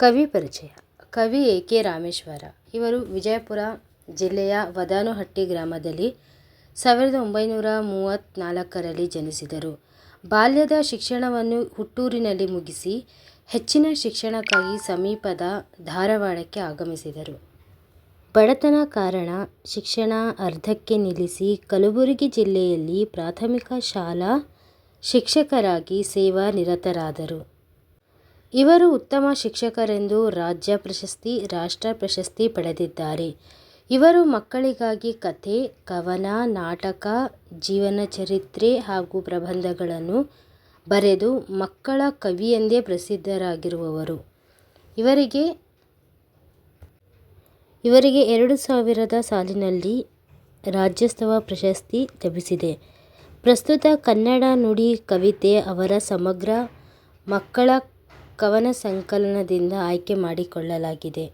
ಕವಿ ಪರಿಚಯ. ಕವಿ ಎ ಕೆ ರಾಮೇಶ್ವರ. ಇವರು ವಿಜಯಪುರ ಜಿಲ್ಲೆಯ ವದಾನುಹಟ್ಟಿ ಗ್ರಾಮದಲ್ಲಿ ಸಾವಿರದ ಒಂಬೈನೂರ ಮೂವತ್ತ್ನಾಲ್ಕರಲ್ಲಿ ಜನಿಸಿದರು. ಬಾಲ್ಯದ ಶಿಕ್ಷಣವನ್ನು ಹುಟ್ಟೂರಿನಲ್ಲಿ ಮುಗಿಸಿ ಹೆಚ್ಚಿನ ಶಿಕ್ಷಣಕ್ಕಾಗಿ ಸಮೀಪದ ಧಾರವಾಡಕ್ಕೆ ಆಗಮಿಸಿದರು. ಬಡತನ ಕಾರಣ ಶಿಕ್ಷಣ ಅರ್ಧಕ್ಕೆ ನಿಲ್ಲಿಸಿ ಕಲಬುರಗಿ ಜಿಲ್ಲೆಯಲ್ಲಿ ಪ್ರಾಥಮಿಕ ಶಾಲಾ ಶಿಕ್ಷಕರಾಗಿ ಸೇವಾ ನಿರತರಾದರು. ಇವರು ಉತ್ತಮ ಶಿಕ್ಷಕರೆಂದು ರಾಜ್ಯ ಪ್ರಶಸ್ತಿ, ರಾಷ್ಟ್ರ ಪ್ರಶಸ್ತಿ ಪಡೆದಿದ್ದಾರೆ. ಇವರು ಮಕ್ಕಳಿಗಾಗಿ ಕಥೆ, ಕವನ, ನಾಟಕ, ಜೀವನ ಚರಿತ್ರೆ ಹಾಗೂ ಪ್ರಬಂಧಗಳನ್ನು ಬರೆದು ಮಕ್ಕಳ ಕವಿಯೆಂದೇ ಪ್ರಸಿದ್ಧರಾಗಿರುವವರು. ಇವರಿಗೆ ಇವರಿಗೆ ಎರಡು ಸಾವಿರದ ಸಾಲಿನಲ್ಲಿ ರಾಜ್ಯೋತ್ಸವ ಪ್ರಶಸ್ತಿ ಲಭಿಸಿದೆ. ಪ್ರಸ್ತುತ ಕನ್ನಡ ನುಡಿ ಕವಿತೆ ಅವರ ಸಮಗ್ರ ಮಕ್ಕಳ ಕವನ ಸಂಕಲನದಿಂದ ಆಯ್ಕೆ ಮಾಡಿಕೊಳ್ಳಲಾಗಿದೆ.